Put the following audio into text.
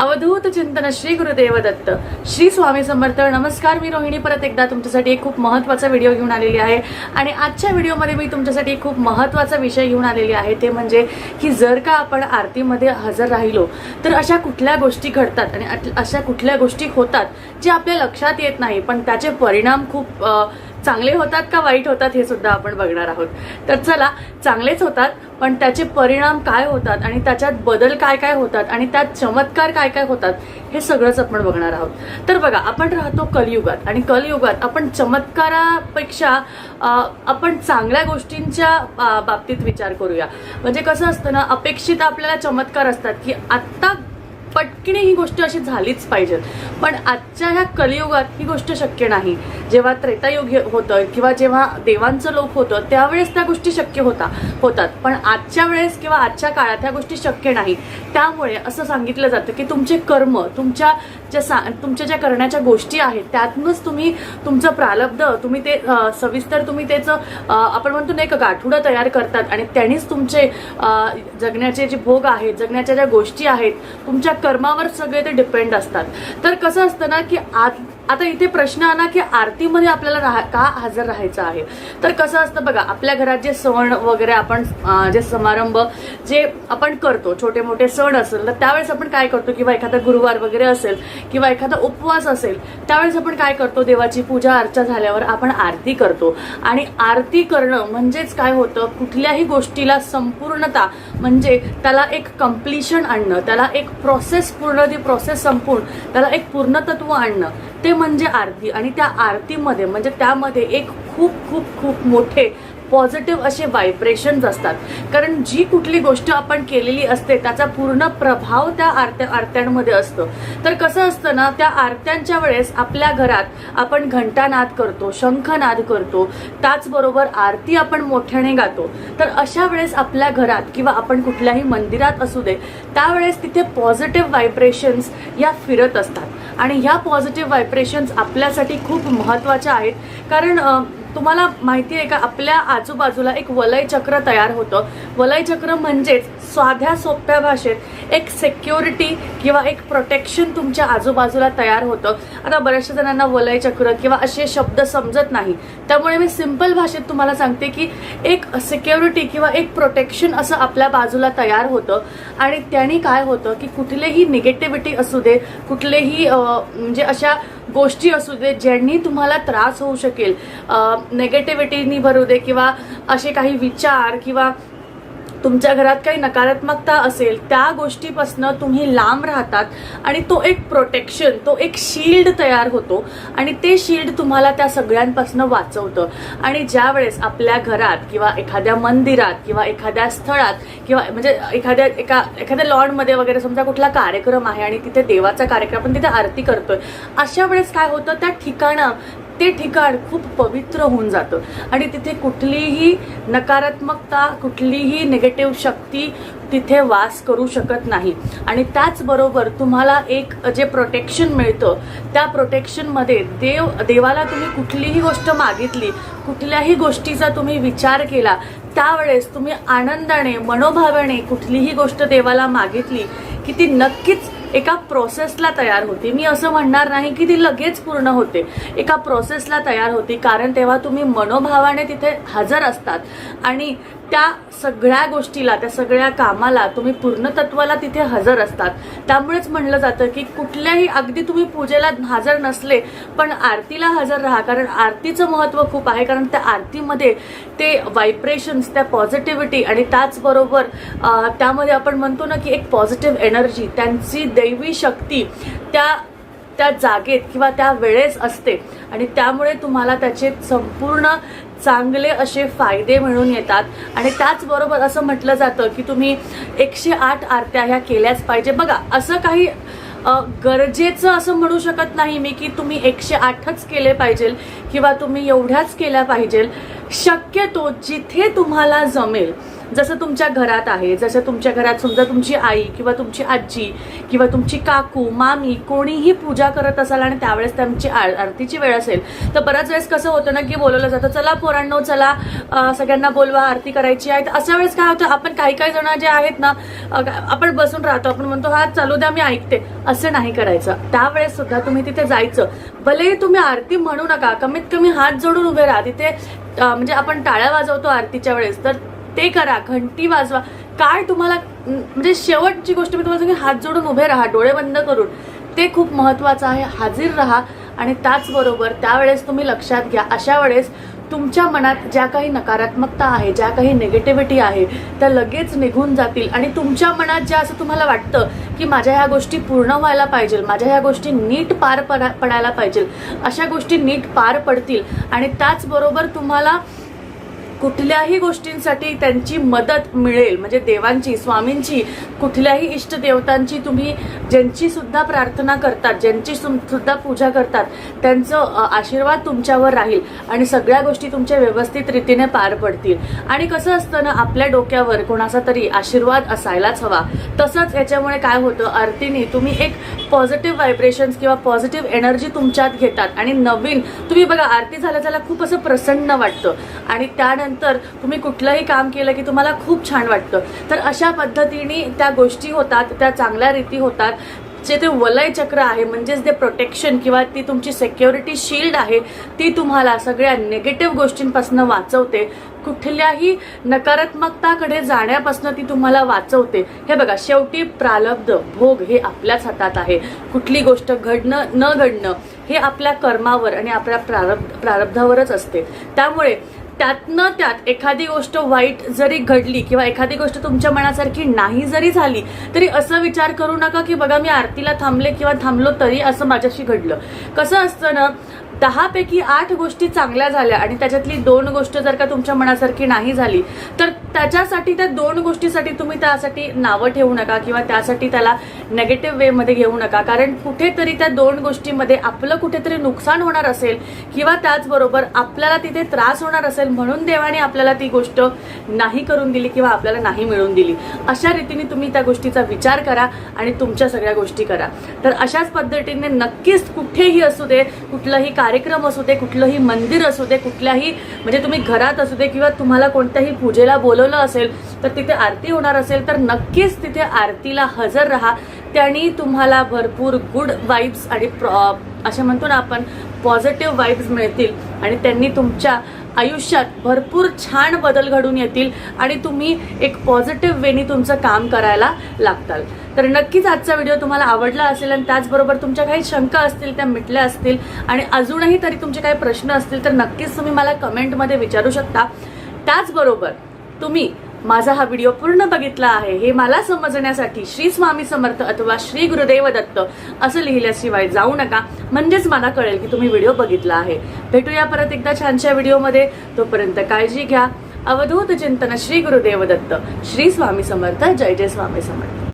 अवधूत चिंतन श्री गुरुदेव दत्त. श्री स्वामी समर्थ नमस्कार मी रोहिणी. परत एकदा तुमच्यासाठी एक खूप महत्त्वाचा व्हिडिओ घेऊन आलेली आहे. आणि आजच्या व्हिडिओमध्ये मी तुमच्यासाठी खूप महत्त्वाचा विषय घेऊन आलेली आहे. ते म्हणजे की जर का आपण आरतीमध्ये हजर राहिलो तर अशा कुठल्या गोष्टी घडतात? आणि अट- अशा कुठल्या गोष्टी होतात जे आपल्या लक्षात येत नाही पण त्याचे परिणाम खूप चांगले होतात का वाईट होतात हे सुद्धा आपण बघणार आहोत. तर चला चांगलेच होतात पण त्याचे परिणाम काय होतात आणि त्याच्यात बदल काय काय होतात आणि त्यात चमत्कार काय काय होतात हे सगळंच आपण बघणार आहोत. तर बघा आपण राहतो कलयुगात आणि कलयुगात आपण चमत्कारापेक्षा आपण चांगल्या गोष्टींच्या बाबतीत विचार करूया. म्हणजे कसं असतं ना अपेक्षित आपल्याला चमत्कार असतात की आत्ता पटकिने ही गोष्ट अशी झालीच पाहिजे. पण आजच्या ह्या कलियुगात ही गोष्ट शक्य नाही. जेव्हा त्रेतायुग होतं किंवा जेव्हा देवांचं लोक होतं त्यावेळेस त्या गोष्टी शक्य होता होतात. पण आजच्या वेळेस किंवा आजच्या काळात ह्या गोष्टी शक्य नाही. त्यामुळे असं सांगितलं जातं की तुमचे कर्म तुमच्या ज्या सा तुमच्या ज्या करण्याच्या गोष्टी आहेत त्यातूनच तुम्ही तुमचं प्रालब्ध तुम्ही ते सविस्तर तुम्ही त्याचं आपण म्हणतो ना एक गाठुडं तयार करतात आणि त्यांनीच तुमचे जगण्याचे जे भोग आहेत जगण्याच्या ज्या गोष्टी आहेत तुमच्या कर्मावर सगळे ते डिपेंड असतात. तर कसं असतं ना की आज आता इथे प्रश्न आला की आरतीमध्ये आपल्याला राहा का हजर राहायचं आहे? तर कसं असतं बघा आपल्या घरात जे सण वगैरे आपण जे समारंभ जे आपण करतो छोटे मोठे सण असेल तर त्यावेळेस आपण काय करतो? किंवा एखादा गुरुवार वगैरे असेल किंवा एखादा उपवास असेल त्यावेळेस आपण काय करतो? देवाची पूजा अर्चा झाल्यावर आपण आरती करतो. आणि आरती करणं म्हणजेच काय होतं? कुठल्याही गोष्टीला संपूर्णता म्हणजे त्याला एक कम्प्लिशन आणणं त्याला एक प्रोसेस पूर्ण ती प्रोसेस संपून त्याला एक पूर्णतत्व आणणं ते म्हणजे आरती. आणि त्या आरतीमध्ये म्हणजे त्यामध्ये एक खूप खूप खूप मोठे पॉझिटिव्ह असे व्हायब्रेशन्स असतात. कारण जी कुठली गोष्ट आपण केलेली असते त्याचा पूर्ण प्रभाव त्या आरत्या आरत्यांमध्ये असतो. तर कसं असतं ना त्या आरत्यांच्या वेळेस आपल्या घरात आपण घंटानाद करतो शंखनाद करतो त्याचबरोबर आरती आपण मोठ्याने गातो. तर अशा वेळेस आपल्या घरात किंवा आपण कुठल्याही मंदिरात असू दे त्यावेळेस तिथे पॉझिटिव्ह व्हायब्रेशन्स या फिरत असतात. आणि ह्या पॉझिटिव्ह व्हायब्रेशन्स आपल्यासाठी खूप महत्त्वाच्या आहेत. कारण तुम्हाला माहिती आहे का आपल्या आजूबाजूला एक वलय चक्र तयार होतं. वलय चक्र म्हणजेच साध्या सोप्या भाषेत एक सेक्युरिटी किंवा एक प्रोटेक्शन तुमच्या आजूबाजूला तयार होतं. आता बऱ्याचशा जणांना वलय चक्र किंवा असे शब्द समजत नाही. त्यामुळे मी सिंपल भाषेत तुम्हाला सांगते की एक सिक्युरिटी किंवा एक प्रोटेक्शन असं आपल्या बाजूला तयार होतं. आणि त्याने काय होतं की कुठलेही निगेटिव्हिटी असू दे कुठलेही म्हणजे अशा गोष्टी असू दे ज्यांनी तुम्हाला त्रास होऊ शकेल नेगेटिव्हिटीनी भरू दे किंवा असे काही विचार किंवा तुमच्या घरात काही नकारात्मकता असेल त्या गोष्टीपासनं तुम्ही लांब राहतात आणि तो एक प्रोटेक्शन तो एक शील्ड तयार होतो आणि ते शील्ड तुम्हाला त्या सगळ्यांपासनं वाचवतं. आणि ज्या वेळेस आपल्या घरात किंवा एखाद्या मंदिरात किंवा एखाद्या स्थळात किंवा म्हणजे एखाद्या एका एखाद्या लॉनमध्ये वगैरे समजा कुठला कार्यक्रम आहे आणि तिथे देवाचा कार्यक्रम आपण तिथे आरती करतोय अशा वेळेस काय होतं त्या ठिकाणं ते ठिकाण खूप पवित्र होऊन जातं. आणि तिथे कुठलीही नकारात्मकता कुठलीही निगेटिव्ह शक्ती तिथे वास करू शकत नाही. आणि त्याचबरोबर तुम्हाला एक जे प्रोटेक्शन मिळतं त्या प्रोटेक्शनमध्ये देव देवाला तुम्ही कुठलीही गोष्ट मागितली कुठल्याही गोष्टीचा तुम्ही विचार केला त्यावेळेस तुम्ही आनंदाने मनोभावाने कुठलीही गोष्ट देवाला मागितली की ती नक्कीच एका प्रोसेसला तयार होती. मी असं म्हणणार नाही की ती लगेच पूर्ण होते. एका प्रोसेसला तयार होती. कारण तेव्हा तुम्ही मनोभावाने तिथे हजर असतात. आणि त्या सगळ्या गोष्टीला त्या सगळ्या कामाला तुम्ही पूर्णतत्वाला तिथे हजर असतात. त्यामुळेच म्हणलं जातं की कुठल्याही अगदी तुम्ही पूजेला हजर नसले पण आरतीला हजर राहा. कारण आरतीचं महत्त्व खूप आहे. कारण त्या आरतीमध्ये ते व्हायब्रेशन्स त्या पॉझिटिव्हिटी आणि त्याचबरोबर त्यामध्ये आपण म्हणतो ना की एक पॉझिटिव्ह एनर्जी त्यांची दैवी शक्ती त्या त्या जागेत किंवा त्या वेळेस असते. आणि त्यामुळे तुम्हाला त्याचे संपूर्ण चांगले असे फायदे म्हणून येतात. आणि त्याचबरोबर असं म्हटलं जातं की तुम्ही एकशे आठ आरत्या ह्या केल्याच पाहिजे. बघा असं काही गरजेचं असं म्हणू शकत नाही मी की तुम्ही एकशे आठच केले पाहिजे किंवा तुम्ही एवढ्याच केल्या पाहिजे शक्यतो जिथे तुम्हाला जमेल जसं तुमच्या घरात आहे जसं तुमच्या घरात समजा तुमची आई किंवा तुमची आजी किंवा तुमची काकू मामी कोणीही पूजा करत असाल आणि त्यावेळेस त्यांची आर- आरतीची वेळ असेल तर बऱ्याच वेळेस कसं होतं ना की बोलवलं जातं चला पोरांनो चला सगळ्यांना बोलवा आरती करायची आहे. तर अशा वेळेस काय होतं आपण काही काही जण जे आहेत ना आपण बसून राहतो आपण म्हणतो हा चालू द्या मी ऐकते. असं नाही करायचं. त्यावेळेस सुद्धा तुम्ही तिथे जायचं. भले तुम्ही आरती म्हणू नका कमीत कमी हात जोडून उभे राहा. तिथे म्हणजे आपण टाळ्या वाजवतो आरतीच्या वेळेस तर ते करा घंटी वाजवा. काय तुम्हाला म्हणजे शेवटची गोष्ट मी तुम्हाला सांगेन हात जोडून उभे राहा डोळे बंद करून. ते खूप महत्वाचं आहे हाजीर राहा आणि त्याचबरोबर त्यावेळेस तुम्ही लक्षात घ्या अशा वेळेस तुमच्या मनात ज्या काही नकारात्मकता आहे ज्या काही निगेटिव्हिटी आहे त्या लगेच निघून जातील. आणि तुमच्या मनात ज्या असं तुम्हाला वाटतं की माझ्या ह्या गोष्टी पूर्ण व्हायला पाहिजे माझ्या ह्या गोष्टी नीट पार पडा पडायला पाहिजे अशा गोष्टी नीट पार पडतील. आणि त्याचबरोबर तुम्हाला कुठल्याही गोष्टींसाठी त्यांची मदत मिळेल म्हणजे देवांची स्वामींची कुठल्याही इष्टदेवतांची तुम्ही ज्यांची सुद्धा प्रार्थना करतात ज्यांची सुद्धा पूजा करतात त्यांचं आशीर्वाद तुमच्यावर राहील आणि सगळ्या गोष्टी तुमच्या व्यवस्थित रीतीने पार पडतील. आणि कसं असतं ना आपल्या डोक्यावर कोणाचा तरी आशीर्वाद असायलाच हवा. तसंच याच्यामुळे काय होतं आरतीने तुम्ही एक पॉझिटिव्ह व्हायब्रेशन्स किंवा पॉझिटिव्ह एनर्जी तुमच्यात घेतात. आणि नवीन तुम्ही बघा आरती झाल्या झाल्या खूप असं प्रसन्न वाटतं. आणि त्यानंतर तुम्ही कुठलंही काम केलं की तुम्हाला खूप छान वाटतं. तर अशा पद्धतीने त्या गोष्टी होतात त्या चांगल्या रीती होतात. जे ते वलय चक्र आहे म्हणजेच ते प्रोटेक्शन किंवा ती तुमची सेक्युरिटी शिल्ड आहे ती तुम्हाला सगळ्या निगेटिव्ह गोष्टींपासून वाचवते. कुठल्याही नकारात्मकताकडे जाण्यापासून ती तुम्हाला वाचवते. हे बघा शेवटी प्रालब्ध भोग हे आपल्याच हातात आहे. कुठली गोष्ट घडणं न घडणं हे आपल्या कर्मावर आणि आपल्या प्रारब्ध प्रारब्धावरच असते. त्यामुळे त्यातनं त्यात एखादी गोष्ट वाईट जरी घडली किंवा एखादी गोष्ट तुमच्या मनासारखी नाही जरी झाली तरी असं विचार करू नका की बघा मी आरतीला थांबले किंवा थांबलो तरी असं माझ्याशी घडलं. कसं असतं ना दहापैकी आठ गोष्टी चांगल्या झाल्या आणि त्याच्यातली दोन गोष्ट जर का तुमच्या मनासारखी नाही झाली तर त्याच्यासाठी त्या दोन गोष्टीसाठी तुम्ही त्यासाठी नावं ठेवू नका किंवा त्यासाठी त्याला नेगेटिव्ह वेमध्ये घेऊ नका. कारण कुठेतरी त्या दोन गोष्टीमध्ये आपलं कुठेतरी नुकसान होणार असेल किंवा त्याचबरोबर आपल्याला तिथे त्रास होणार असेल म्हणून देवाने आपल्याला ती गोष्ट नाही करून दिली किंवा आपल्याला नाही मिळवून दिली. अशा रीतीने तुम्ही त्या गोष्टीचा विचार करा आणि तुमच्या सगळ्या गोष्टी करा. तर अशाच पद्धतीने नक्कीच कुठेही असू दे कुठलंही कार्य कार्यक्रम असू दे कुठलंही मंदिर असू दे कुठल्याही म्हणजे तुम्ही घरात असू दे किंवा तुम्हाला कोणत्याही पूजेला बोलवलं असेल तर तिथे आरती होणार असेल तर नक्कीच तिथे आरतीला हजर राहा. त्यांनी तुम्हाला भरपूर गुड वाईब्स आणि प्रॉ असे म्हणतो ना आपण पॉझिटिव्ह वाईब्स मिळतील. आणि त्यांनी तुमच्या आयुष्यात भरपूर छान बदल घडून येतील आणि तुम्ही एक पॉझिटिव्ह वेनी तुमचं काम करायला लागताल. तर नक्कीच आजचा व्हिडिओ तुम्हाला आवडला असेल आणि त्याचबरोबर तुमच्या काही शंका असतील त्या मिटल्या असतील आणि अजूनही तरी तुमचे काही प्रश्न असतील तर नक्कीच तुम्ही मला कमेंटमध्ये विचारू शकता. त्याचबरोबर तुम्ही माझा हा व्हिडिओ पूर्ण बघितला आहे हे मला समजण्यासाठी श्री स्वामी समर्थ अथवा श्री गुरुदेव दत्त असं लिहिल्याशिवाय जाऊ नका. म्हणजेच मला कळेल की तुम्ही व्हिडिओ बघितला आहे. भेटूया परत एकदा छानशा व्हिडिओमध्ये. तोपर्यंत काळजी घ्या. अवधूत चिंतन श्री गुरुदेव दत्त. श्री स्वामी समर्थ. जय जय स्वामी समर्थ.